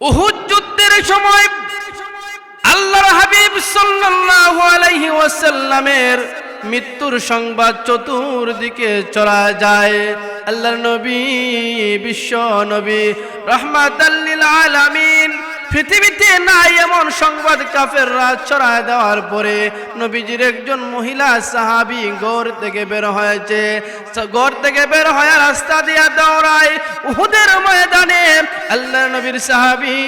উহুদ যুদ্ধের সময় আল্লাহর হাবিব সাল্লাল্লাহু আলাইহি ওয়াসাল্লামের মৃত্যুর সংবাদ চতুর্দিকে চড়া যায়। আল্লাহর নবী, বিশ্ব নবী রহমাতাল্লিল আলামিন। পৃথিবীতে নাই এমন সংবাদ কাফেররা ছড়ায় দেওয়ার পরে নবীজির একজন মহিলা সাহাবি ঘর থেকে বের হয়েছে। ঘর থেকে বের হয়ে রাস্তা দিয়া দৌড়ায় উহুদের ময়দানে। আল্লাহ নবীর সাহাবি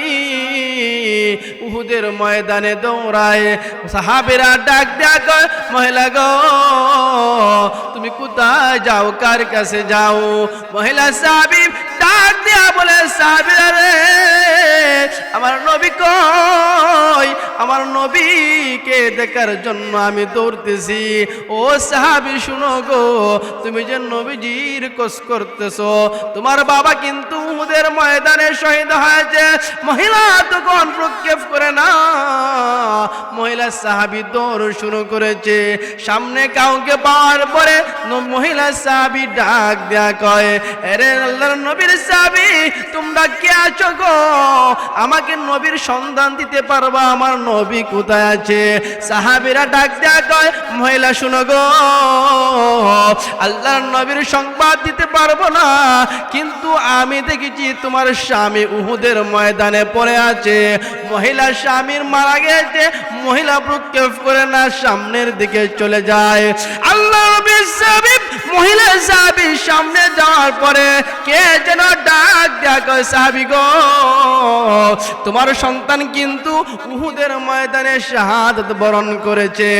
উহুদের ময়দানে দৌড়ায়। সাহাবিরা ডাক কয়, মহিলা গো তুমি কোথায় যাও? কার কাছে যাও? মহিলা সাহাবি ডাক দেয়া বলে সাহাবিরা রে আমার নবী কই? আমার নবীকে দেখার জন্য আমি দৌড়তেছি। ও সাহাবি, শুনো গো, তুমি যে নবীজির কোস করতেছো, তোমার বাবা কিন্তু উহুদের ময়দানে শহীদ হয়েছে। মহিলা তখন প্রক্ষেপ করে না। মহিলা সাহাবি দৌড় শুরু করেছে। সামনে কাউকে পাওয়ার পরে মহিলা সাহাবি ডাক দেয়া কয়, এরে আল্লাহর নবীর সাহাবি, তোমরা কে আছো গো? আমাকে নবীর সন্ধান দিতে পারবা, আমার নবী কোথায় আছে? সাহাবিরা ডাক দেয়া কয়, মহিলা শুনো গো, আল্লাহর নবীর সংবাদ দিতে পারব না, কিন্তু আমি দেখেছি তোমার স্বামী উহুদের ময়দানে পড়ে আছে। মহিলা স্বামীর মারা গেছে, মহিলা প্রক্ষেপ করে না, সামনের দিকে চলে যায়। আল্লাহ মহিলা সামনে যাওয়ার পরে কে যেন ডাক কয় গো, তোমার সন্তান কিন্তু উহুদের ময়দানে শাহাদত বরণ করেছে।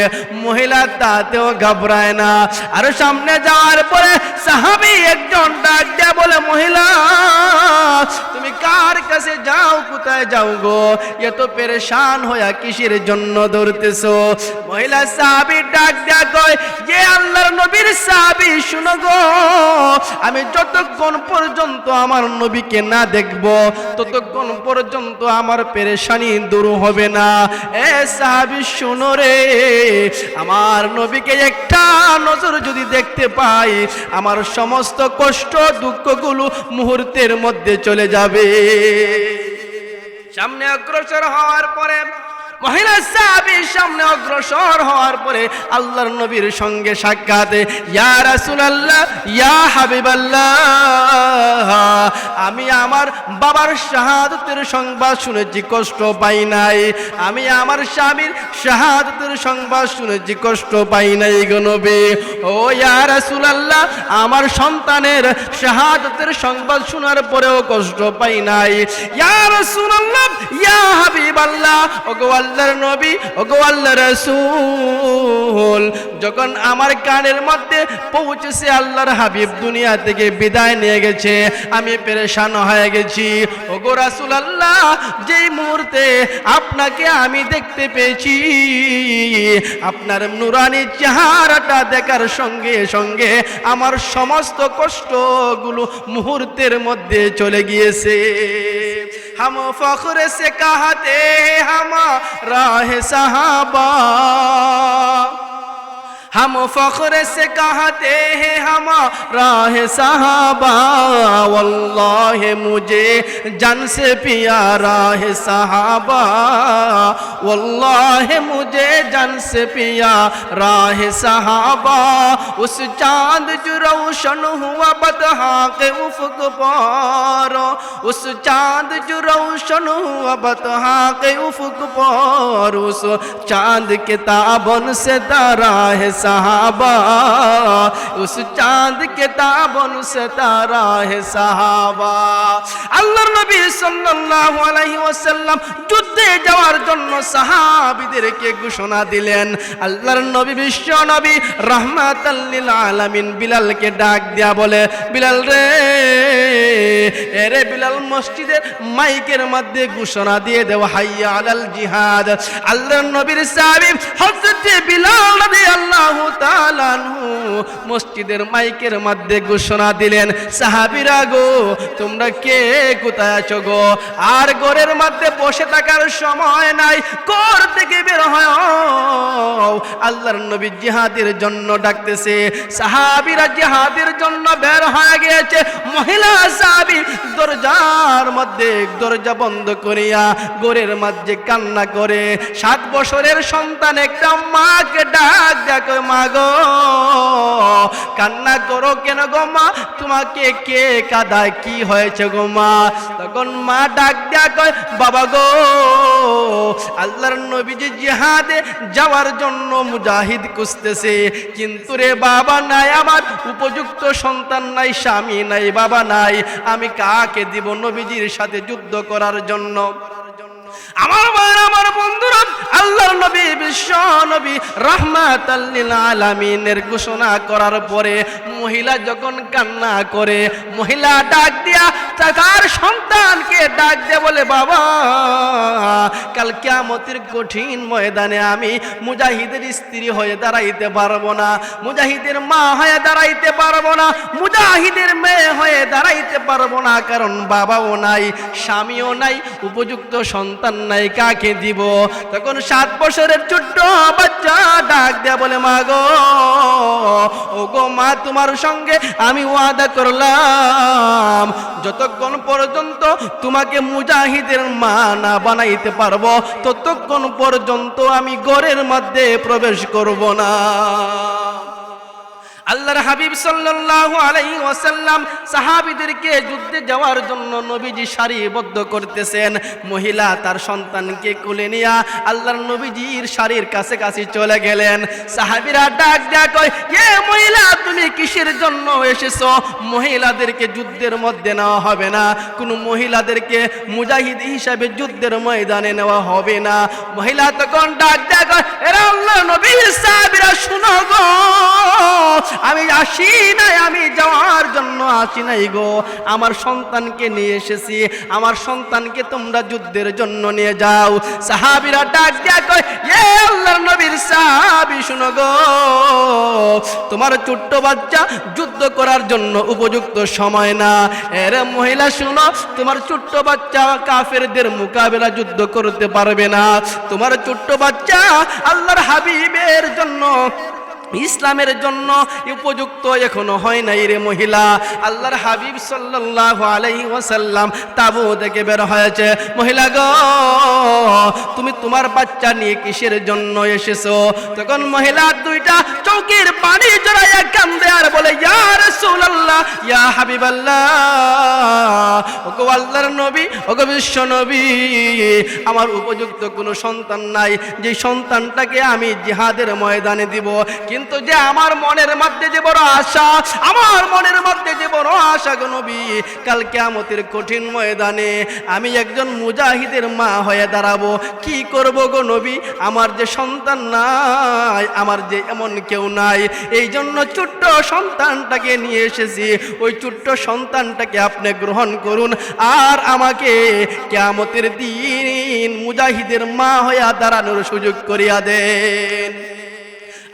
মহিলা তাতেও ঘাবড়ায় না। আর সামনে যাওয়ার পরে সাহাবী একজন ডাক দেয়া, বলে, মহিলা, তুমি কার কাছে যাও, কোথায় যাও গো? এত পেরেশান হইয়া কিসের জন্য মহিলা সাহাবী ডাক দেয়া, কয়, যে আল্লাহর নবীর সাহাবী, শুনো গো, আমি যতক্ষণ পর্যন্ত আমার নবীকে না দেখব, ততক্ষণ পর্যন্ত আমার পেরেশানি দূর হবে না। এ সাহাবী, শুনো রে, আমার নবীকে একটা নজর যদি দেখতে পাই, আমার সমস্ত কষ্ট দুঃখগুলো মুহূর্তের মধ্যে চলে যাবে। সামনে অগ্রসর হওয়ার পরে মহিলা সাহাবীর সামনে অগ্রসর হওয়ার পরে আল্লাহর নবীর সঙ্গে সাক্ষাতে, ইয়া রাসূলুল্লাহ, ইয়া হাবিবাল্লাহ, আমি আমার বাবার শাহাদতের সংবাদ শুনেছি, কষ্ট পাই নাই। আমি আমার স্বামীর শাহাদতের সংবাদ শুনেছি, কষ্ট পাই নাই গো নবী। ও ইয়া রাসূলুল্লাহ, আমার সন্তানের শাহাদতের সংবাদ শোনার পরেও কষ্ট পাই নাই। ইয়া রাসূলুল্লাহ, ইয়া হাবিবাল্লাহ, ওগো আল্লাহর নবী, ওগো আল্লাহর রাসূল, যখন আমার কানের মধ্যে পৌঁছেছে আল্লাহর হাবিব দুনিয়া থেকে বিদায় নিয়ে গেছে, আমি পেরেশান হয়ে গেছি। ওগো রাসুল আল্লাহ যেই মুহূর্তে আপনাকে আমি দেখতে পেয়েছি, আপনার নুরানি চেহারাটা দেখার সঙ্গে সঙ্গে আমার সমস্ত কষ্টগুলো মুহূর্তের মধ্যে চলে গিয়েছে। ہم فخر سے کہتے ہیں ہمارا ہے صحابہ ہم فخر سے کہتے ہیں ہمارا ہے صحابہ واللہ مجھے جن سے پیارا ہے صحابہ واللہ مجھے جن سے پیا راہ صحابہ اس چاند جو روشن ہوا بدہا کے افق پار اس چاند جو روشن ہوا بدہا کے افق پار اس چاند کتابن سے دراہ صحابہ اس چاند کتابن سے دراہ صحابہ আল্লাহর নবী সাল্লাল্লাহু আলাইহি ওয়াসাল্লাম যুদ্ধে যাওয়ার জন্য সাহাবীদেরকে ঘোষণা দিলেন, আল্লাহর নবী বিশ্ব নবী রহমাত আলামিন বিলালকে ডাক দেয়া বলে, বিলাল রে এরে বিলাল মসজিদের মাইকের মধ্যে ঘোষণা দিয়ে দেওয়া, হাইয়া আলাল জিহাদ। আল্লাহর নবীর সাহাবী হযরত বিলাল রাদিয়াল্লাহু তাআলা মসজিদের মাইকের মধ্যে ঘোষণা দিলেন, সাহাবীরা গো, তোমরা কে? কোথায় আছো গো? আর ঘরের মধ্যে বসে থাকার সময় নাই, ঘর থেকে বের হয় আল্লাহর নবী জিহাদের জন্য ডাকতেছে, সাহাবীরা জিহাদের জন্য বের হয়ে গিয়েছে, মহিলা নবী দরজার মধ্যে দরজা বন্ধ করিয়া গোরের মাঝে কান্না করে। সাত বছরের সন্তান একটা মাকে ডাক দেখো মা গো, কান্না করো কেন গো মা? তোমাকে কে কাদায়? কি হয়েছে গো মা? তখন মা ডাক কয়, বাবা গো, আল্লাহর নবীজি জিহাদে যাওয়ার জন্য মুজাহিদ খুঁজতেছে। কিন্তু রে বাবা নাই, আমার উপযুক্ত সন্তান নাই, স্বামী নাই, বাবা নাই। আমি কাকে দিব নবীজির সাথে যুদ্ধ করার জন্য? আমার মায়ের আমার বন্ধুরা, আল্লাহর নবী, বিশ্ব নবী রহমাত আলামিনের ঘোষণা করার পরে মহিলা যখন কান্না করে, মহিলা ডাক দিয়া তার সন্তানকে ডাক দে বলে, বাবা, কাল কিয়ামতের কঠিন ময়দানে আমি মুজাহিদের স্ত্রী হয়ে দাঁড়াইতে পারব না, মুজাহিদের মা হয়ে দাঁড়াইতে পারব না, মুজাহিদের মেয়ে হয়ে দাঁড়াইতে পারব না, কারণ বাবাও নাই, স্বামীও নাই, উপযুক্ত সন্তান নাই, কাকে দিব? তখন সাত বছরের ছোট্ট বাচ্চা ডাক দেয়া বলে, মা গো ও গো মা, তোমার সঙ্গে আমি ওয়াদা করলাম যতক্ষণ পর্যন্ত তোমাকে মুজাহিদের মা না বানাইতে পারব, ততক্ষণ পর্যন্ত আমি ঘরের মধ্যে প্রবেশ করব না। আল্লাহর হাবিব সাল্লাল্লাহু আলাইহি ওয়াসাল্লাম সাহাবীদেরকে যুদ্ধে যাওয়ার জন্য নবীজি সারিবদ্ধ করতেছেন। মহিলা তার সন্তানকে কোলে নিয়ে আল্লাহর নবীজির শাড়ির কাছে কাছে চলে গেলেন। সাহাবীরা ডাক ডাক কয়, এ মহিলা কিসের জন্য এসেছ। মহিলাদেরকে যুদ্ধের মধ্যে নেওয়া হবে না। কোনো মহিলাদেরকে মুজাহিদ হিসাবে যুদ্ধের ময়দানে নেওয়া হবে না। মহিলা তখন ডাক ডাক এরা আল্লাহ নবী সাহাবীরা শুনো গো। আমি আসি নাই, আমি যাওয়ার জন্য আসি নাই গো। আমার সন্তানকে নিয়ে এসেছি। আমার সন্তানকে তোমরা যুদ্ধের জন্য নিয়ে যাও। সাহাবিরা ডাক দেয়া এ আল্লাহর নবীর সাহাবি, শুনো গো। তোমার ছোট্ট বাচ্চা যুদ্ধ করার জন্য উপযুক্ত সময় না। এর মহিলা, শুনো, তোমার ছোট্ট বাচ্চা কাফেরদের মোকাবেলা যুদ্ধ করতে পারবে না। তোমার ছোট্ট বাচ্চা আল্লাহর হাবিবের জন্য ইসলামের জন্য উপযুক্ত এখনও হয় নাই রে মহিলা। আল্লাহর হাবিব সাল্লাল্লাহু আলাইহি ওয়াসাল্লাম তাবু থেকে বের হয়েছে। মহিলা গো, তুমি তোমার বাচ্চা নিয়ে কিসের জন্য এসেছ? তখন মহিলা দুইটা চৌকির পানি জড়াইয়া কান্দে আর বলে, ইয়া রাসূলুল্লাহ, ইয়া হাবিবাল্লাহ, ওগো আল্লাহর নবী, ওগো বিশ্ব নবী, আমার উপযুক্ত কোনো সন্তান নাই। যে সন্তানটাকে আমি জিহাদের ময়দানে দিব, কিন্তু যে আমার মনের মধ্যে যে বড় আশা, আমার মনের মধ্যে যে বড় আশা নবী, কাল কিয়ামতের কঠিন ময়দানে আমি একজন মুজাহিদের মা হয়ে দাঁড়াবো। কি করব গো নবী? আমার যে সন্তান নাই, আমার যে এমন কেউ নাই। এই জন্য ছোট্ট সন্তানটাকে নিয়ে এসেছি। ওই ছোট্ট সন্তানটাকে আপনি গ্রহণ করুন। আর আমাকে কিয়ামতের দিন মুজাহিদের মা হইয়া দাঁড়ানোর সুযোগ করিয়া দেন।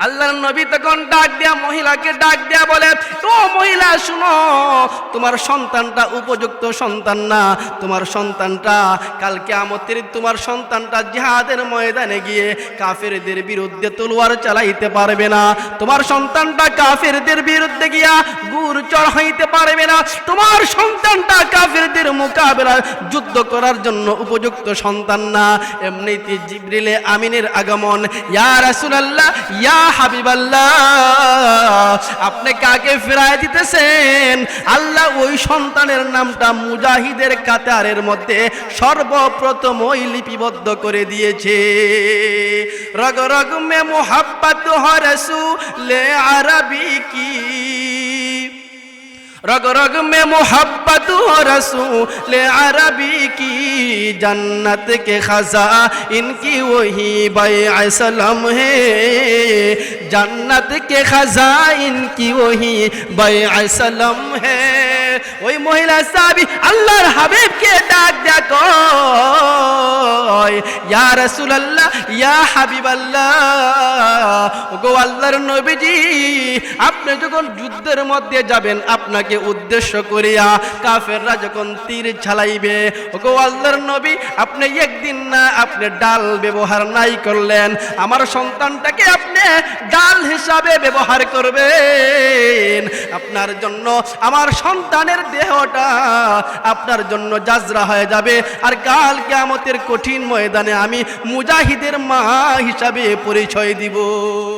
আল্লাহর নবী তখন ডাক দেয়া মহিলাকে ডাক দেয়া বলে, ও মহিলা, শুনো, তোমার সন্তানটা উপযুক্ত সন্তান না। তোমার সন্তানটা কালকে আমতের তোমার সন্তানটা জিহাদের ময়দানে গিয়ে কাফেরদের বিরুদ্ধে তলোয়ার চালাইতে পারবে না। তোমার সন্তানটা কাফেরদের বিরুদ্ধে গিয়া গুড় চড়াইতে পারবে না। তোমার সন্তানটা কাফেরদের মোকাবেলা যুদ্ধ করার জন্য উপযুক্ত সন্তান না। এমনিতে জিবরিলে আমিনের আগমন, ইয়া রাসূলুল্লাহ, ইয়া হাবিবাল্লাহ, আপনি কাকে ফেরায় দিতেছেন? আল্লাহ ওই সন্তানের নামটা মুজাহিদের কাতারের মধ্যে সর্বপ্রথম ওই লিপিবদ্ধ করে দিয়েছে। রগ রগ মে মোহাব্বত হরসু লে আরবি কি? रग रग में मोहब्बत हो रसूल अरबी की जन्नत के खजा इनकी वही सलम है जन्नत के खजा इनकी वही सलम है ওই মহিলা সাবি আল্লাহর হাবিবকে ডাক ডাক ইয়া রাসূলুল্লাহ ইয়া হাবিবাল্লাহ ওগো আল্লাহর নবীজি, আপনি যখন যুদ্ধের মধ্যে যাবেন, আপনাকে উদ্দেশ্য করিয়া কাফেররা যখন তীর ওগো আল্লাহর নবী, আপনি একদিন না, আপনি ডাল ব্যবহার নাই করলেন। আমার সন্তানটাকে আপনি ডাল হিসাবে ব্যবহার করবেন। আপনার জন্য, আমার সন্তানের দেহটা আপনার জন্য যাজরা হয়ে যাবে। আর কাল কেয়ামতের কঠিন ময়দানে আমি মুজাহিদের মা হিসাবে পরিচয় দিব। গো